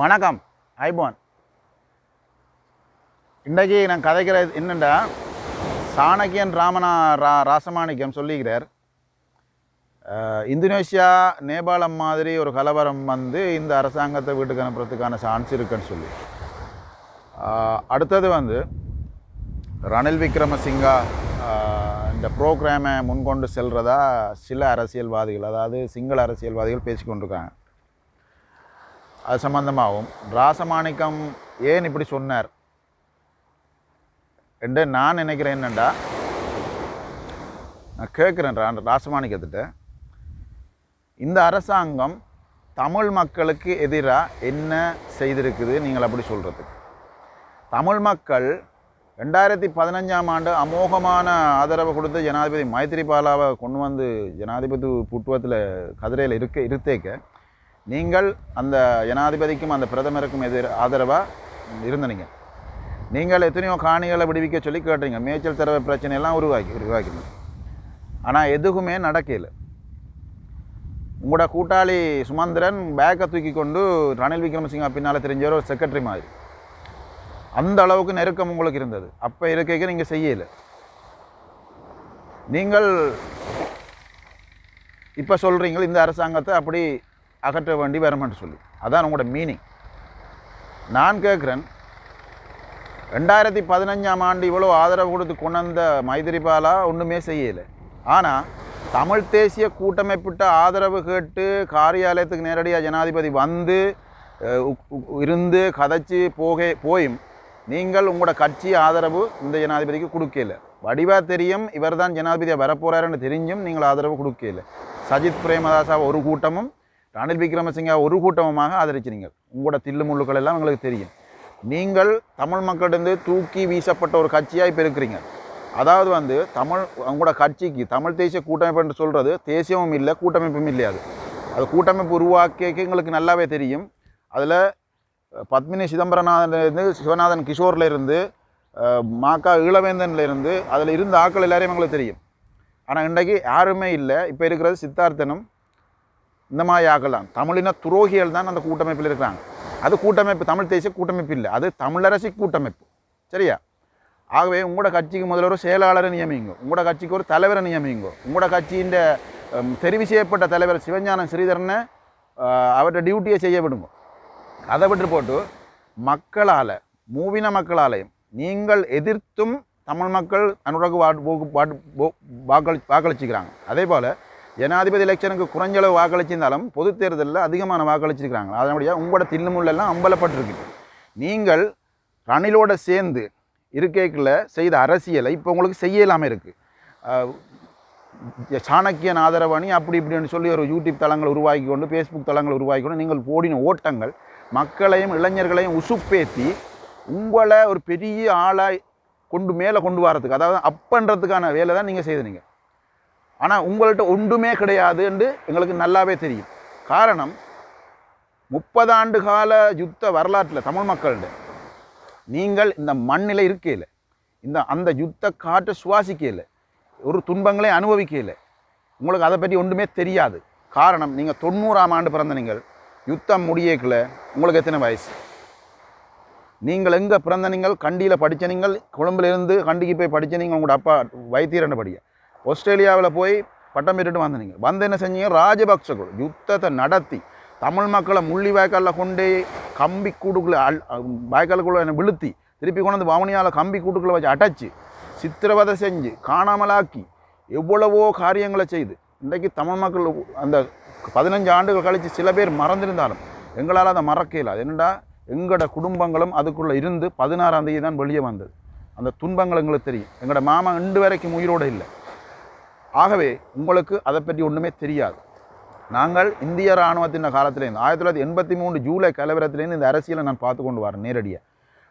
வணக்கம். ஐபோன். இன்றைக்கி நான் கதைக்கிறது என்னென்னா சாணக்கியன் ராமனா ரா ராசமாணிக்கம் சொல்லிக்கிறார். இந்தோனேஷியா நேபாளம் மாதிரி ஒரு கலவரம் வந்து இந்த அரசாங்கத்தை வீட்டுக்கு அனுப்புறதுக்கான சான்ஸ் இருக்குன்னு சொல்லி. அடுத்தது வந்து ரணில் விக்ரமசிங்கா இந்த ப்ரோக்ராமை முன்கொண்டு செல்கிறதா சில அரசியல்வாதிகள் அதாவது சிங்கள அரசியல்வாதிகள் பேசிக்கொண்டிருக்காங்க. அது சம்பந்தமாகவும் ராசமாணிக்கம் ஏன் இப்படி சொன்னார்? என்று நான் நினைக்கிறேன் என்னண்டா? நான் கேட்குறேன் ராசமாணிக்கத்திட்ட. இந்த அரசாங்கம் தமிழ் மக்களுக்கு எதிராக என்ன செய்திருக்குது நீங்கள் அப்படி சொல்கிறதுக்கு தமிழ் மக்கள் ரெண்டாயிரத்தி பதினஞ்சாம் ஆண்டு அமோகமான ஆதரவை கொடுத்து ஜனாதிபதி மைத்திரிபாலாவை கொண்டு வந்து ஜனாதிபதி புட்டுவத்தில் கதிரையில் இருக்க இருத்தேக்க நீங்கள் அந்த ஜனாதிபதிக்கும் அந்த பிரதமருக்கும் எதிர் ஆதரவாக இருந்தனீங்க நீங்கள் எத்தனையோ காணிகளை விடுவிக்க சொல்லி கேட்டீங்க. மேய்ச்சல் தரவு பிரச்சனையெல்லாம் உருவாக்கி உருவாக்கினீங்க ஆனால் எதுவுமே நடக்கல. உங்களோட கூட்டாளி சுமந்திரன் பேக்கை தூக்கி கொண்டு ரணில் விக்ரமசிங்கா பின்னால் தெரிஞ்சவர் ஒரு செக்ரட்டரி மாதிரி. அந்த அளவுக்கு நெருக்கம் உங்களுக்கு இருந்தது. அப்போ இருக்கைக்கு நீங்கள் செய்யலை. நீங்கள் இப்போ சொல்கிறீங்களோ இந்த அரசாங்கத்தை அப்படி அகற்ற வேண்டி வருமென்று சொல்லி. அதான் உங்களோட மீனிங் நான் கேட்குறேன் ரெண்டாயிரத்தி பதினஞ்சாம் ஆண்டு இவ்வளோ ஆதரவு கொடுத்து கொண்டு வந்த மைத்திரிபாலா ஒன்றுமே செய்யலை. ஆனால் தமிழ் தேசிய கூட்டமைப்பிட்ட ஆதரவு கேட்டு காரியாலயத்துக்கு நேரடியாக ஜனாதிபதி வந்து இருந்து கதைச்சி போக போயும். நீங்கள் உங்களோட கட்சி ஆதரவு இந்த ஜனாதிபதிக்கு கொடுக்கல. வடிவா தெரியும் இவர் தான் ஜனாதிபதியாக வரப்போகிறாருன்னு தெரிஞ்சும் நீங்கள் ஆதரவு கொடுக்கல. சஜித் பிரேமதாசா ஒரு கூட்டமும் ரணில் விக்ரமசிங்கா ஒரு கூட்டமாக ஆதரிச்சிருங்க உங்களோட தில்லு முள்ளுக்கள் எல்லாம் உங்களுக்கு தெரியும். நீங்கள் தமிழ் மக்களிருந்து தூக்கி வீசப்பட்ட ஒரு கட்சியாக இப்போ இருக்கிறீங்க. அதாவது வந்து தமிழ் உங்களோட கட்சிக்கு தமிழ் தேசிய கூட்டமைப்பு என்று சொல்கிறது தேசியமும் இல்லை கூட்டமைப்பும் இல்லை அது அது கூட்டமைப்பு உருவாக்கியக்கு எங்களுக்கு நல்லாவே தெரியும். அதில் பத்மினி சிதம்பரநாதன்லேருந்து சிவநாதன் கிஷோர்லேருந்து மாக்கா ஈழவேந்தன்லேருந்து அதில் இருந்த ஆட்கள் எல்லாரையும் எங்களுக்கு தெரியும். ஆனால் இன்றைக்கு யாருமே இல்லை. இப்போ இருக்கிறது சித்தார்த்தனும் இந்த மாதிரி ஆகலாம். தமிழின துரோகிகள் தான் அந்த கூட்டமைப்பில் இருக்கிறாங்க. அது கூட்டமைப்பு தமிழ் தேசிய கூட்டமைப்பு இல்லை. அது தமிழரசி கூட்டமைப்பு. சரியா? ஆகவே உங்களோட கட்சிக்கு முதல்ல ஒரு செயலாளரை நியமிங்க. உங்களோட கட்சிக்கு ஒரு தலைவரை நியமிங்க. உங்களோட கட்சியின் தெரிவு செய்யப்பட்ட தலைவர் சிவஞானம் ஸ்ரீதரனை அவர்கிட்ட டியூட்டியை செய்ய விடுங்க. அதை விட்டு போட்டு மக்களால் மூவின மக்களாலையும் நீங்கள் எதிர்த்தும் தமிழ் மக்கள் அனுராக வாக்களி வாக்களிச்சுக்கிறாங்க. அதே போல் ஜனாதிபதி எலெக்ஷனுக்கு குறைஞ்சளவு வாக்களிச்சிருந்தாலும் பொது தேர்தலில் அதிகமான வாக்களிச்சிருக்கிறாங்க. அதனுடைய உங்களோட தில்லுமுள்ளெல்லாம் அம்பலப்பட்டிருக்கு. நீங்கள் ரணிலோட சேர்ந்து இருக்கைக்குள்ள செய்த அரசியலை இப்போ உங்களுக்கு செய்ய இல்லாமல் இருக்குது சாணக்கியன் ஆதரவணி அப்படி இப்படின்னு சொல்லி ஒரு யூடியூப் தளங்களை உருவாக்கி கொண்டு ஃபேஸ்புக் தளங்களை உருவாக்கி கொண்டு நீங்கள் ஓடின ஓட்டங்கள் மக்களையும் இளைஞர்களையும் உசுப்பேத்தி உங்களை ஒரு பெரிய ஆளாய் கொண்டு மேலே கொண்டு வரதுக்கு அதாவது அப்பன்றதுக்கான வேலை தான் நீங்கள் செய்தீங்க ஆனால் உங்கள்கிட்ட ஒன்றுமே கிடையாது என்று எங்களுக்கு நல்லாவே தெரியும். காரணம் முப்பது ஆண்டு கால யுத்த வரலாற்றில் தமிழ் மக்கள்கிட்ட நீங்கள் இந்த மண்ணில் இருக்கையில் இந்த அந்த யுத்த காற்றை சுவாசிக்கல ஒரு துன்பங்களை அனுபவிக்கல உங்களுக்கு அதை பற்றி ஒன்றுமே தெரியாது. காரணம் நீங்கள் தொண்ணூறாம் ஆண்டு பிறந்த நீங்கள் யுத்தம் முடியக்கில் உங்களுக்கு எத்தனை வயசு? நீங்கள் எங்கே பிறந்த நீங்கள்? கண்டியில் படித்த நீங்கள் கொழும்புலேருந்து கண்டிக்கு போய் படித்த நீங்கள் உங்களோட அப்பா வைத்தியரண்டு படிக்க ஆஸ்திரேலியாவில் போய் பட்டம் பெற்றுட்டு வந்த வந்து என்ன செஞ்சீங்க? ராஜபக்சகுள் யுத்தத்தை நடத்தி தமிழ் மக்களை முள்ளி வாய்க்காலில் கொண்டு கம்பி கூட்டுக்குள்ளே அல் வாய்க்காலுக்குள்ளே விழுத்தி திருப்பி கொண்டு வந்து வவுனியாவில் கம்பி கூட்டுக்குள்ளே வச்சு அடைச்சி சித்திரவதை செஞ்சு காணாமலாக்கி எவ்வளவோ காரியங்களை செய்து இன்றைக்கு தமிழ் மக்கள் அந்த பதினஞ்சு ஆண்டுகள் கழித்து சில பேர் மறந்திருந்தாலும் எங்களால் அதை மறக்க இயலாது என்னடா? எங்களோட குடும்பங்களும் அதுக்குள்ளே இருந்து பதினாறாம் தேதி தான் வெளியே வந்தது. அந்த துன்பங்கள் எங்களுக்கு தெரியும். எங்களோட மாமா இன்று வரைக்கும் உயிரோடு இல்லை. ஆகவே உங்களுக்கு அதை பற்றி ஒன்றுமே தெரியாது. நாங்கள் இந்திய இராணுவத்தின் காலத்திலேருந்து ஆயிரத்தி தொள்ளாயிரத்தி எண்பத்தி மூணு ஜூலை கலவரத்திலேருந்து இந்த அரசியலை நான் பார்த்து கொண்டு வரேன் நேரடியாக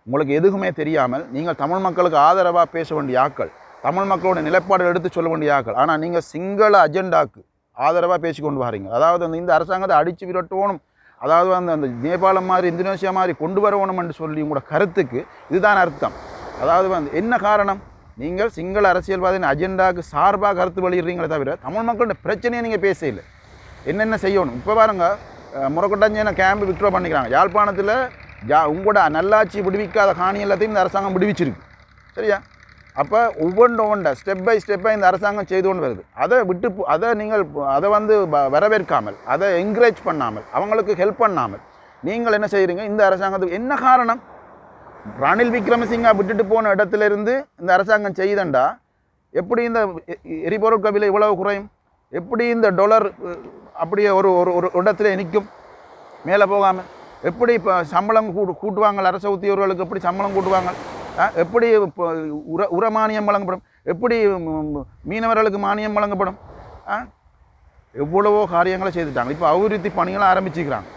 உங்களுக்கு எதுவுமே தெரியாமல் நீங்கள் தமிழ் மக்களுக்கு ஆதரவாக பேச வேண்டிய ஆட்கள் தமிழ் மக்களோட நிலைப்பாடு எடுத்து சொல்ல வேண்டிய ஆக்கள் ஆனால் நீங்கள் சிங்கள அஜெண்டாக்கு ஆதரவாக பேசி கொண்டு வரீங்க. அதாவது அந்த இந்த அரசாங்கத்தை அடித்து விரட்டணும் அதாவது அந்த அந்த நேபாளம் மாதிரி இந்தோனேசியா மாதிரி கொண்டு வரணும் என்று சொல்லி உங்களோட கருத்துக்கு இதுதான் அர்த்தம். அதாவது வந்து என்ன காரணம்? நீங்கள் சிங்கள அரசியல்வாதியின் அஜெண்டாவுக்கு சார்பாக கருத்து வெளியிடுறீங்களே தவிர தமிழ் மக்களோட பிரச்சனையை நீங்கள் பேச என்னென்ன செய்யணும்? இப்போ பாருங்க முறக்கொட்டஞ்சேன கேம்ப் விட்ரோ பண்ணிக்கிறாங்க. யாழ்ப்பாணத்தில் ஜா உங்களோட நல்லாட்சி விடுவிக்காத காணி எல்லாத்தையும் இந்த அரசாங்கம் விடுவிச்சிருக்கு. சரியா? அப்போ ஒவ்வொன்று ஒவ்வொன்றை ஸ்டெப் பை ஸ்டெப்பாக இந்த அரசாங்கம் செய்து கொண்டு வருது. அதை விட்டு அதை நீங்கள் அதை வந்து வ- வரவேற்காமல் அதை என்கரேஜ் பண்ணாமல் அவங்களுக்கு ஹெல்ப் பண்ணாமல் நீங்கள் என்ன செய்கிறீங்க இந்த அரசாங்கத்துக்கு என்ன காரணம்? ரணில் விக்ரமசிங்கா விட்டுட்டு போன இடத்துல இருந்து இந்த அரசாங்கம் செய்தண்டா எப்படி இந்த எரிபொருள் எ- விலை இவ்வளவு குறையும்? எப்படி இந்த டொலர் அப்படியே ஒரு ஒரு ஒரு இடத்துல நிற்கும்? மேலே போகாமல் எப்படி இப்போ சம்பளம் கூட்டு கூட்டுவாங்க அரச உத்தியோகர்களுக்கு? எப்படி சம்பளம் கூட்டுவாங்க? ஆ, எப்படி இப்போ உர உர மானியம் வழங்கப்படும்? எப்படி மீனவர்களுக்கு மானியம் வழங்கப்படும்? ஆ எவ்வளவோ காரியங்களை செய்துட்டாங்க. இப்போ அபிவிருத்தி பணிகளை ஆரம்பிச்சுக்கிறாங்க.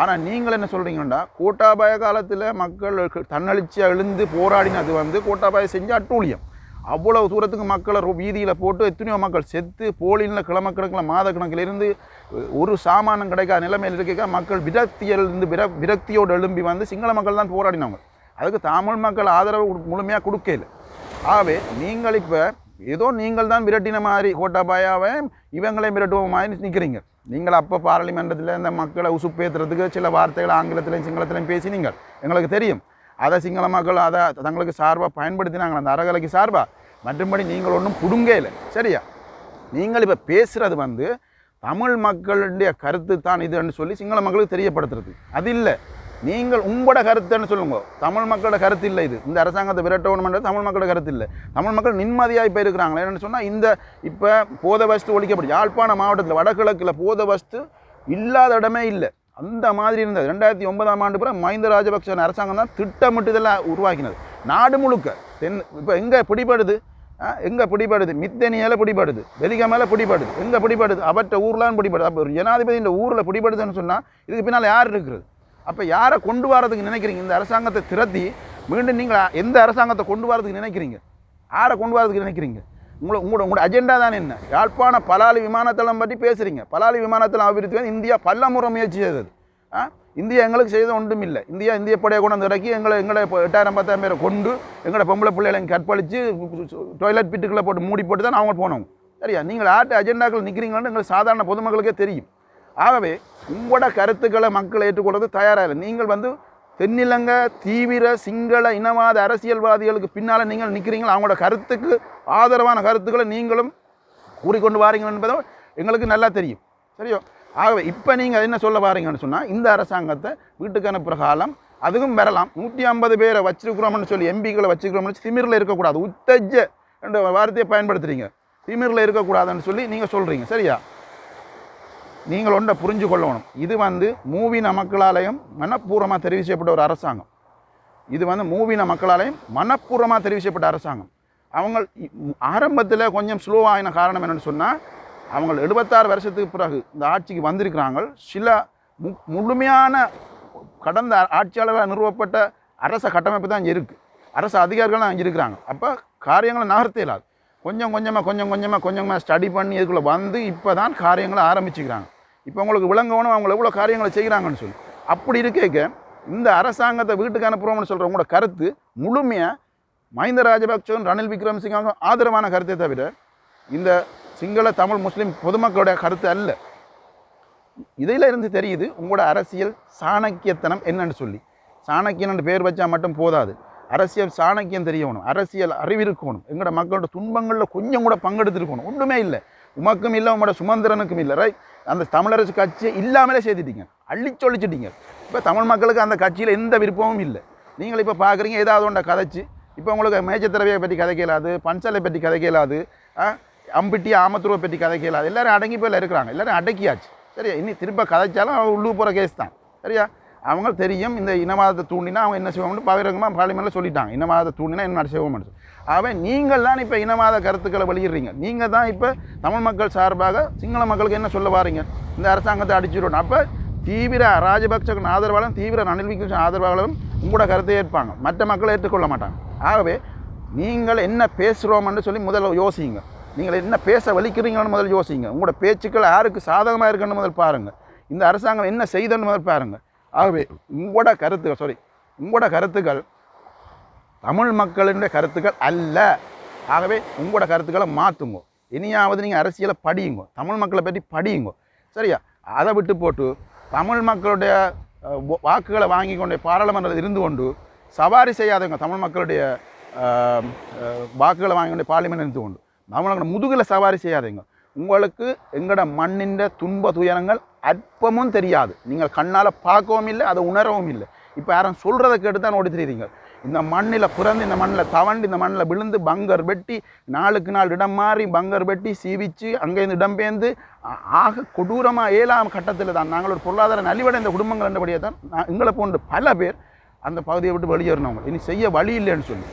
ஆனால் நீங்கள் என்ன சொல்கிறீங்கன்னா கோட்டாபாய காலத்தில் மக்கள் தன்னெழுச்சியாக எழுந்து போராடினது வந்து கோட்டாபாய செஞ்ச அட்டூழியம். அவ்வளவு தூரத்துக்கு மக்களை வீதியில் போட்டு எத்தனையோ மக்கள் செத்து போலியில் கிழமக்கணக்கில் மாதக்கணக்கில் இருந்து ஒரு சாமானம் கிடைக்காத நிலைமையில் இருக்க மக்கள் விரக்தியிலிருந்து விர விரக்தியோடு எழும்பி வந்து சிங்கள மக்கள் தான் போராடினவங்க. அதுக்கு தமிழ் மக்கள் ஆதரவு முழுமையாக கொடுக்கல. ஆகவே நீங்கள் இப்போ ஏதோ நீங்கள் தான் விரட்டின மாதிரி கோட்டாபாயாவை இவங்களே விரட்டுவோம் மாதிரி நிற்கிறீங்க நீங்கள் அப்போ பாராளுமன்றத்தில் இந்த மக்களை உசுப்பேற்றுறதுக்கு சில வார்த்தைகள் ஆங்கிலத்திலையும் சிங்களத்திலையும் பேசினீங்க எங்களுக்கு தெரியும். அதை சிங்கள மக்கள் அதை தங்களுக்கு சார்பாக பயன்படுத்தினாங்க அந்த அறகலைக்கு சார்பாக மற்றும்படி நீங்கள் ஒன்றும் புடுங்கே இல்லை. சரியா? நீங்கள் இப்போ பேசுகிறது வந்து தமிழ் மக்களுடைய கருத்து தான் இதுன்னு சொல்லி சிங்கள மக்களுக்கு தெரியப்படுத்துறது. அது இல்லை. நீங்கள் உங்களோட கருத்துன்னு சொல்லுங்க. தமிழ் மக்களோட கருத்து இல்லை இது. இந்த அரசாங்கத்தை விரட்டணும்ன்றது தமிழ் மக்களோட கருத்து இல்லை. தமிழ் மக்கள் நிம்மதியாக இப்போ இருக்கிறாங்களே என்னென்னு சொன்னால் இந்த இப்போ போத வஸ்து ஒழிக்கப்படும் யாழ்ப்பாண மாவட்டத்தில் வடகிழக்கில் போத வஸ்து இல்லாத இடமே இல்லை. அந்த மாதிரி இருந்தது. ரெண்டாயிரத்தி ஒன்பதாம் ஆண்டு பிறகு மஹிந்த ராஜபக்ச அரசாங்கம் தான் திட்டமிட்டு இதெல்லாம் உருவாக்கினது. நாடு முழுக்க. தென் இப்போ எங்கே பிடிபடுது? எங்கே பிடிபடுது? மித்தனியால் பிடிபடுது. வெலிக மேலே பிடிபடுது. எங்கே பிடிபடுது? அவற்ற ஊர்லாம் பிடிபடுது. அப்போ ஒரு ஜனாதிபதி இந்த ஊரில் பிடிபடுதுன்னு சொன்னால் இதுக்கு பின்னால் யார் இருக்கிறது? அப்போ யாரை கொண்டு வரதுக்கு நினைக்கிறீங்க? இந்த அரசாங்கத்தை திரட்டி மீண்டும் நீங்கள் எந்த அரசாங்கத்தை கொண்டு வரதுக்கு நினைக்கிறீங்க? யாரை கொண்டு வரதுக்கு நினைக்கிறீங்க? உங்களை உங்களோட உங்களோட அஜெண்டா தான் என்ன? யாழ்ப்பாண பலாலி விமானத்தளம் பற்றி பேசுகிறீங்க பலாலி விமானத்தளம் அபிவிருத்தி வந்து இந்தியா பல்லமுறை முயற்சி செய்தது. ஆ? இந்தியா எங்களுக்கு செய்த ஒன்றும் இல்லை இந்தியா இந்திய படையை கொண்டு வந்து இறக்கி எங்களை எங்களை எட்டாயிரம் பத்தாயிரம் பேரை கொண்டு எங்களோட பொம்பளை பிள்ளைகளை கற்பழித்து டொய்லெட் பிட்டுக்குள்ளே போட்டு மூடி போட்டு தான் அவங்க போனவங்க சரியா? நீங்கள் ஆட்டு அஜெண்டாக்கள் நிற்கிறீங்களான்னு எங்களுக்கு சாதாரண பொதுமக்களுக்கே தெரியும். ஆகவே உங்களோட கருத்துக்களை மக்கள் ஏற்றுக்கொள்வது தயாராக இல்லை. நீங்கள் வந்து தென்னிலங்க தீவிர சிங்கள இனவாத அரசியல்வாதிகளுக்கு பின்னால் நீங்கள் நிற்கிறீங்களா அவங்களோட கருத்துக்கு ஆதரவான கருத்துக்களை நீங்களும் கூறிக்கொண்டு வாரீங்க என்பதை எங்களுக்கு நல்லா தெரியும். சரியோ? ஆகவே இப்போ நீங்கள் என்ன சொல்ல வாரீங்கன்னு சொன்னால் இந்த அரசாங்கத்தை வீட்டுக்கு அனுப்புகிற காலம் அதுவும் வரலாம் நூற்றி ஐம்பது பேரை வச்சிருக்கிறோம்னு சொல்லி எம்பிக்களை வச்சுக்கிறோம்னு திமிரில் இருக்கக்கூடாது. உத்தஜ என்ற வார்த்தையை பயன்படுத்துகிறீங்க திமிரில் இருக்கக்கூடாதுன்னு சொல்லி நீங்கள் சொல்கிறீங்க சரியா? நீங்கள் ஒன்றை புரிஞ்சு கொள்ளணும் இது வந்து மூவின மக்களாலையும் மனப்பூர்வமாக தெரிவு செய்யப்பட்ட ஒரு அரசாங்கம். இது வந்து மூவின மக்களாலையும் மனப்பூர்வமாக தெரிவு செய்யப்பட்ட அரசாங்கம். அவங்க ஆரம்பத்தில் கொஞ்சம் ஸ்லோவாகின காரணம் என்னென்னு சொன்னால் அவங்க எழுபத்தாறு வருஷத்துக்கு பிறகு இந்த ஆட்சிக்கு வந்திருக்கிறாங்க. சில மு முழுமையான கடந்த ஆட்சியாளர்களால் நிறுவப்பட்ட அரச கட்டமைப்பு தான் இருக்குது அரசு அதிகாரிகள் தான் இருக்கிறாங்க. அப்போ காரியங்களை நகர்த்த இல்லாது கொஞ்சம் கொஞ்சமாக கொஞ்சம் கொஞ்சமாக கொஞ்சமாக ஸ்டடி பண்ணி இதுக்குள்ளே வந்து இப்போ தான் காரியங்களை ஆரம்பிச்சுக்கிறாங்க. இப்போ உங்களுக்கு விளங்கணும் அவங்க எவ்வளோ காரியங்களை செய்கிறாங்கன்னு சொல்லி. அப்படி இருக்கேக்க இந்த அரசாங்கத்தை வீட்டுக்கு அனுப்புகிறோம்னு சொல்கிற உங்களோட கருத்து முழுமையாக மஹிந்த ராஜபக்சவும் ரணில் விக்ரமசிங்க ஆதரவான கருத்தை தவிர இந்த சிங்கள தமிழ் முஸ்லீம் பொதுமக்களுடைய கருத்து அல்ல. இதில் இருந்து தெரியுது உங்களோட அரசியல் சாணக்கியத்தனம் என்னன்னு சொல்லி. சாணக்கியன் பேர் வச்சா மட்டும் போதாது. அரசியல் சாணக்கியம் தெரியணும் அரசியல் அறிவிருக்கணும் எங்களோட மக்களோட துன்பங்களில் கொஞ்சம் கூட பங்கெடுத்துருக்கணும் ஒன்றுமே இல்லை. உமக்கும் இல்லை உங்களோட சுமந்திரனுக்கும் இல்லை ரைட் அந்த தமிழரசு கட்சியை இல்லாமலே சேர்த்துட்டீங்க. அள்ளி சொல்லிச்சிட்டீங்க. இப்போ தமிழ் மக்களுக்கு அந்த கட்சியில் எந்த விருப்பமும் இல்லை. நீங்கள் இப்போ பார்க்குறீங்க ஏதாவது ஒன்றை கதைச்சு. இப்போ உங்களுக்கு மேய்ச்சத்திரவையை பற்றி கதை கேளாது பஞ்சலை பற்றி கதை கேளாது அம்பிட்டி ஆமத்துருவை பற்றி கதை கேளாது எல்லோரும் அடங்கி போயில இருக்கிறாங்க. எல்லோரும் அடக்கியாச்சு. சரியா? இனி திரும்ப கதைச்சாலும் அவன் உள்ளூர் போகிற கேஸ் தான். சரியா? அவங்க தெரியும் இந்த இனவாதத்தை தூண்டினா அவங்க என்ன செய்வோம்னு பகிரங்கமாக பார்லிமெண்ட்டில் சொல்லிட்டாங்க. இனவாதத்தை தூண்டினா என்ன செய்வோம்னு சொல்லி. அவன் நீங்கள் தான் இப்போ இனவாத கருத்துக்களை வெளியிடுறீங்க. நீங்கள் தான் இப்போ தமிழ் மக்கள் சார்பாக சிங்கள மக்களுக்கு என்ன சொல்ல வாரீங்க? இந்த அரசாங்கத்தை அடிச்சிடணும் அப்போ தீவிர ராஜபக்சக்கு ஆதரவாளரும் தீவிர ரணில் விக்ரமசிங்க ஆதரவாளரும் உங்களோட கருத்தை ஏற்பாங்க. மற்ற மக்களை ஏற்றுக்கொள்ள மாட்டாங்க. ஆகவே நீங்கள் என்ன பேசுகிறோம்னு சொல்லி முதல்ல யோசிங்க. நீங்கள் என்ன பேச வலிக்கிறீங்கன்னு முதல்ல யோசிங்க. உங்களோட பேச்சுக்கள் யாருக்கு சாதகமாக இருக்குன்னு முதல் பாருங்கள் இந்த அரசாங்கம் என்ன செய்தன்னு முதல் பாருங்கள் ஆகவே உங்களோட கருத்துகள் சாரி உங்களோட கருத்துக்கள் தமிழ் மக்களுடைய கருத்துக்கள் அல்ல. ஆகவே உங்களோட கருத்துக்களை மாற்றுங்க இனியாவது நீங்கள் அரசியலை படியுங்க. தமிழ் மக்களை பற்றி படியுங்க. சரியா? அதை விட்டு போட்டு தமிழ் மக்களுடைய வாக்குகளை வாங்கி கொண்டு பாராளுமன்றத்தில் இருந்து கொண்டு சவாரி செய்யாதவங்க தமிழ் மக்களுடைய வாக்குகளை வாங்கி கொண்டு பார்லிமெண்ட் இருந்து கொண்டு தமிழோட முதுகில் சவாரி செய்யாதீங்க. உங்களுக்கு எங்களோட மண்ணின் துன்ப துயரங்கள் அற்பமும் தெரியாது. நீங்கள் கண்ணால் பார்க்கவும் இல்லை அதை உணரவும் இல்லை. இப்போ யாரும் சொல்கிறத கேட்டு தான் ஓடி தெரியுறீங்க இந்த மண்ணில் பிறந்து இந்த மண்ணில் தவண்டு இந்த மண்ணில் விழுந்து பங்கர் வெட்டி நாளுக்கு நாள் இடம் மாறி பங்கர் வெட்டி சீவிச்சு அங்கேருந்து இடம்பெயர்ந்து ஆக கொடூரமாக ஏழாம் கட்டத்தில் தான். நாங்கள் ஒரு பொருளாதார நலிவடைந்த குடும்பங்கள் என்றபடியே தான் நான் எங்களை போன்ற பல பேர் அந்த பகுதியை விட்டு வெளியேறினவங்க. இனி செய்ய வழி இல்லைன்னு சொல்லி.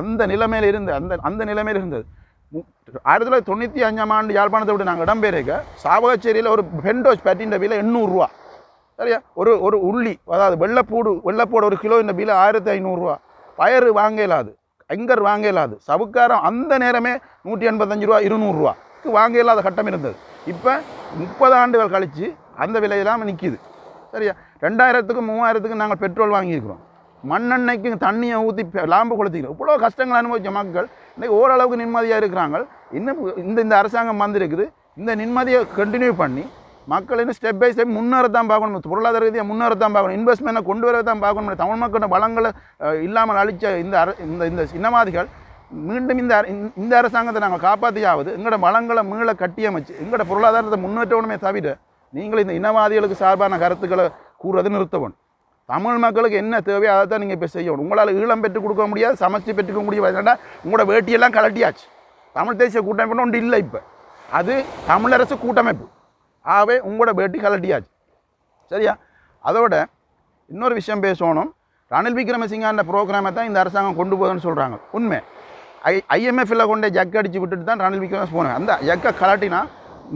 அந்த நிலைமையில் இருந்து அந்த அந்த நிலைமையில் இருந்தது. ஆயிரத்தி தொள்ளாயிரத்தி தொண்ணூற்றி அஞ்சாம் ஆண்டு யாழ்ப்பாணத்தை விட்டு நாங்கள் இடம்பெயர்க்க சாவகச்சேரியில் ஒரு பெண்டோஸ் பேட்டின்ற விலை எண்ணூறுரூவா. சரியா? ஒரு ஒரு உள்ளி அதாவது வெள்ளைப்பூடு வெள்ளைப்பூடு ஒரு கிலோ இந்த பில் ஆயிரத்தி ஐநூறுரூவா. பயறு வாங்க இயலாது அங்கர் வாங்க இயலாது. சவுக்காரம் அந்த நேரமே நூற்றி எண்பத்தஞ்சு ரூபா இருநூறுவாக்கு வாங்க இயலாத கட்டம் இருந்தது. இப்போ முப்பது ஆண்டுகள் கழித்து அந்த விலையெல்லாம் நிற்கிது சரியா? ரெண்டாயிரத்துக்கும் மூவாயிரத்துக்கும் நாங்கள் பெட்ரோல் வாங்கியிருக்கிறோம். மண்ணெண்ணெய்க்கு தண்ணியை ஊற்றி லாம்பு கொளுத்திக்கிறோம். இவ்வளோ கஷ்டங்கள் அனுபவித்த மக்கள் இன்றைக்கி ஓரளவுக்கு நிம்மதியாக இருக்கிறாங்க. இன்னும் இந்த இந்த அரசாங்கம் வந்திருக்குது. இந்த நிம்மதியை கண்டினியூ பண்ணி மக்கள் இன்னும் ஸ்டெப் பை ஸ்டெப் முன்னேறத்தான் பார்க்கணும். பொருளாதார ரீதியாக முன்னேறத்தான் பார்க்கணும். இன்வெஸ்ட்மெண்ட்டை கொண்டு வரதான் பார்க்கணும். தமிழ் மக்களோட வளங்களை இல்லாமல் அழிச்ச இந்த அர இந்த இந்த இனவாதிகள் மீண்டும் இந்த இந்த- அரசாங்கத்தை நாங்கள் காப்பாற்றியாவது எங்களோட வளங்களை மீள கட்டியமைச்சு எங்களோட பொருளாதாரத்தை முன்னேற்றணுமே தவிர நீங்கள் இந்த இனவாதிகளுக்கு சார்பான கருத்துக்களை கூறுறது நிறுத்தவன் தமிழ் மக்களுக்கு என்ன தேவையோ அதை தான் நீங்கள் இப்போ செய்யணும். உங்களால் ஈழம் பெற்றுக் கொடுக்க முடியாது சமைச்சு பெற்றுக்க முடியாது. ஏன்னா உங்களோட வேட்டியெல்லாம் கலட்டியாச்சு தமிழ் தேசிய கூட்டமைப்பு ஒன்று இல்லை இப்போ. அது தமிழரசு கூட்டமைப்பு. ஆகவே உங்களோட வேட்டி கலட்டியாச்சு சரியா? அதோட இன்னொரு விஷயம் பேசணும். ரணில் விக்ரமசிங்கான்ற ப்ரோக்ராமை தான் இந்த அரசாங்கம் கொண்டு போகுதுன்னு சொல்கிறாங்க உண்மை. ஐ ஐஎம்எஃப்பில் கொண்டே ஜக் அடிச்சு விட்டுட்டு தான் ரணில் விக்ரமஸ் போனாங்க அந்த ஜக்கை கலட்டினா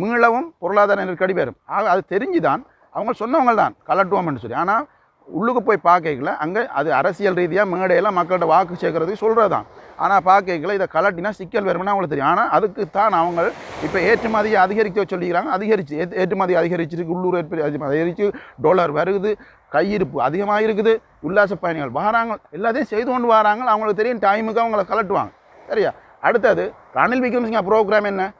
மீளவும் பொருளாதார நெருக்கடி வரும் ஆக அது தெரிஞ்சு தான் அவங்க சொன்னவங்க தான் கலட்டுவோம்னு சொல்லி. ஆனால் உள்ளுக்கு போய் பார்க்கல அங்கே அது அரசியல் ரீதியாக மேடையெல்லாம் மக்கள்கிட்ட வாக்கு சேர்க்கறதுக்கு சொல்கிறது தான் ஆனால் பார்க்கல இதை கலட்டினா சிக்கல் வரும்னு அவங்களுக்கு தெரியும். ஆனால் அதுக்கு தான் அவங்க இப்போ ஏற்றுமதியை அதிகரிக்க சொல்லிக்கிறாங்க. அதிகரிச்சு ஏற்று- ஏற்றுமதி அதிகரிச்சிருக்கு உள்ளூர் ஏற்றுமதி அதிகரிச்சு டாலர் வருது கையிருப்பு அதிகமாக இருக்குது உல்லாச பயணிகள் வராங்க எல்லாத்தையும் செய்து கொண்டு வராங்க. அவங்களுக்கு தெரியும் டைமுக்கு அவங்கள கலட்டுவாங்க. சரியா? அடுத்தது ரணில் விக்ரமசிங்க ப்ரோக்ராம் என்ன?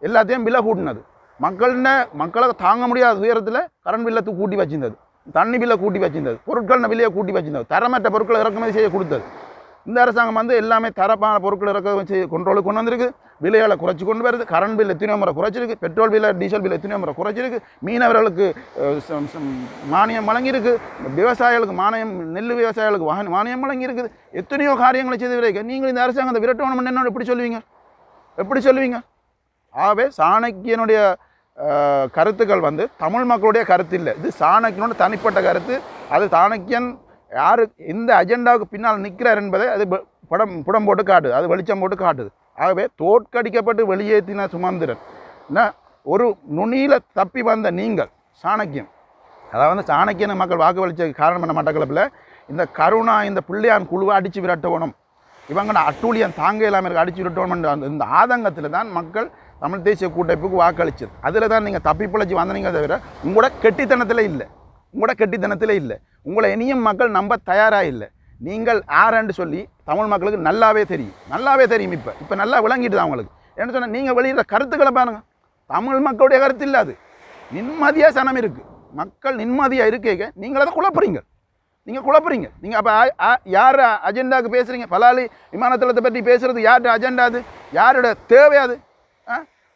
எல்லாத்தையும் பில்லை கூட்டினது. மக்கள்ன மக்களை தாங்க முடியாத உயரத்தில் கரண்ட் பில்லை கூட்டி வச்சிருந்தது. தண்ணி பில்லை கூட்டி வச்சிருந்தது. பொருட்கள் விலையை கூட்டி வச்சிருந்தது. தரமற்ற பொருட்களை இறக்குமதி செய்ய கொடுத்தது. இந்த அரசாங்கம் வந்து எல்லாமே தரப்பான பொருட்கள் இறக்குமதி செய்ய கொண்டோலுக்கு கொண்டு வந்திருக்கு. விலைகளை குறைச்சி கொண்டு வருது. கரண்ட் பில் எத்தனையோ முறை குறைச்சிருக்கு. பெட்ரோல் பில்லை டீசல் பில் எத்தனையோ முறை குறைச்சிருக்கு. மீனவர்களுக்கு மானியம் வழங்கியிருக்கு. விவசாயிகளுக்கு மானியம் நெல் விவசாயிகளுக்கு வாகன மானியம் வழங்கியிருக்குது எத்தனையோ காரியங்களை செய்து விரைக்க நீங்கள் இந்த அரசாங்கத்தை விரட்டணும். என்ன எப்படி சொல்லுவீங்க? எப்படி சொல்லுவீங்க? ஆகவே சாணக்கியனுடைய கருத்துக்கள் வந்து தமிழ் மக்களுடைய கருத்து இல்லை. இது சாணக்கியனோட தனிப்பட்ட கருத்து. அது சாணக்கியன் யாரு இந்த அஜெண்டாவுக்கு பின்னால் நிற்கிறார் என்பதை அது படம் புடம் போட்டு காட்டுது. அது வெளிச்சம் போட்டு காட்டுது. ஆகவே தோற்கடிக்கப்பட்டு வெளியேற்றின சுமந்திரன். ஒரு நுனியில் தப்பி வந்த நீங்கள் சாணக்கியம் அதாவது வந்து சாணக்கியன் மக்கள் வாக்கு வலிச்ச காரணம் பண்ண மட்டக்களப்பில்? இந்த கருணா இந்த பிள்ளையான் குழுவை அடித்து விரட்டணும். இவங்க அட்டூழியம் தாங்க இல்லாமல் இருக்க. அடிச்சு விரட்டணும் அந்த இந்த ஆதங்கத்தில் தான் மக்கள் தமிழ் தேசிய கூட்டமைப்புக்கு வாக்களிச்சது. அதில் தான் நீங்கள் தப்பி பிழைச்சி வந்தனீங்க தவிர உங்களோட கெட்டித்தனத்தில் இல்லை. உங்களோட கெட்டித்தனத்தில் இல்லை. உங்களை இனியும் மக்கள் நம்ப தயாராக இல்லை. நீங்கள் யாரன்னு சொல்லி தமிழ் மக்களுக்கு நல்லாவே தெரியும். நல்லாவே தெரியும் இப்போ. இப்போ நல்லா விளங்கிட்டு தான் அவங்களுக்கு என்ன சொன்னால் நீங்கள் வெளியிடுற கருத்துக்களை பாருங்கள் தமிழ் மக்களுடைய கருத்து இல்லை அது. நிம்மதியாக சனம் இருக்குது மக்கள் நிம்மதியாக இருக்கேங்க நீங்கள் அதை குழப்புறீங்க. நீங்கள் குழப்புறீங்க. நீங்கள் அப்போ யார் அஜெண்டாவுக்கு பேசுகிறீங்க பலாலி விமானத்தளத்தை பற்றி பேசுகிறது யார்கிட்ட அஜெண்டா அது? யாரோட தேவையாது அது?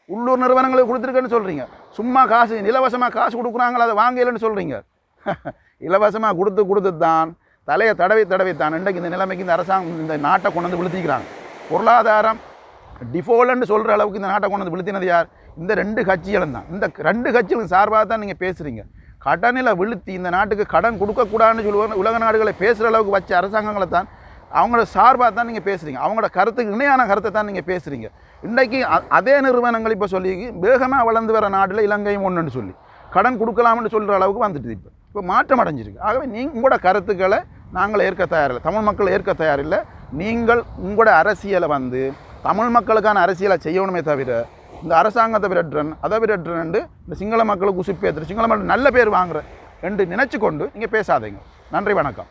உள்ளூர் நிறுவனங்களுக்கு கொடுத்துருக்கேன்னு சொல்கிறீங்க சும்மா காசு இலவசமாக காசு கொடுக்குறாங்களா அதை வாங்கலைன்னு சொல்கிறீங்க இலவசமாக கொடுத்து கொடுத்து தான் தலையை தடவி தடவி தான் இன்றைக்கு இந்த நிலைமைக்கு இந்த அரசாங்கம் இந்த நாட்டை கொண்டு வந்து விழுத்திக்கிறாங்க. பொருளாதாரம் டிஃபோல்ட்னு சொல்கிற அளவுக்கு இந்த நாட்டை கொண்டு வந்து விழுத்தினது யார்? இந்த ரெண்டு கட்சிகளும் தான். இந்த ரெண்டு கட்சிகளும் சார்பாக தான் நீங்கள் பேசுகிறீங்க கடனில் விழுத்தி இந்த நாட்டுக்கு கடன் கொடுக்கக்கூடாதுன்னு சொல்லுவாங்க உலக நாடுகளை பேசுகிற அளவுக்கு வச்ச அரசாங்கங்களை தான் அவங்களோட சார்பாக தான் நீங்கள் பேசுகிறீங்க அவங்களோட கருத்துக்கு இணையான கருத்தை தான் நீங்கள் பேசுகிறீங்க இன்றைக்கி அதே நிறுவனங்கள் இப்போ சொல்லி வேகமாக வளர்ந்து வர நாட்டில் இலங்கையும் ஒன்றுன்னு சொல்லி. கடன் கொடுக்கலாம்னு சொல்கிற அளவுக்கு வந்துட்டு இப்போ. இப்போ மாற்றம் அடைஞ்சிருக்கு. ஆகவே நீங்கள் உங்களோட கருத்துக்களை நாங்கள் ஏற்க தயாரில்லை தமிழ் மக்கள் ஏற்க தயாரில்லை நீங்கள் உங்களோட அரசியலை வந்து தமிழ் மக்களுக்கான அரசியலை செய்யணுமே தவிர இந்த அரசாங்கத்தை விரட்டுறன் அதை விரட்டுறன் இந்த சிங்கள மக்களுக்கு உசுப்பேத்துற சிங்கள மக்கள் நல்ல பேர் வாங்குற என்று நினச்சி கொண்டு நீங்கள் பேசாதீங்க. நன்றி வணக்கம்.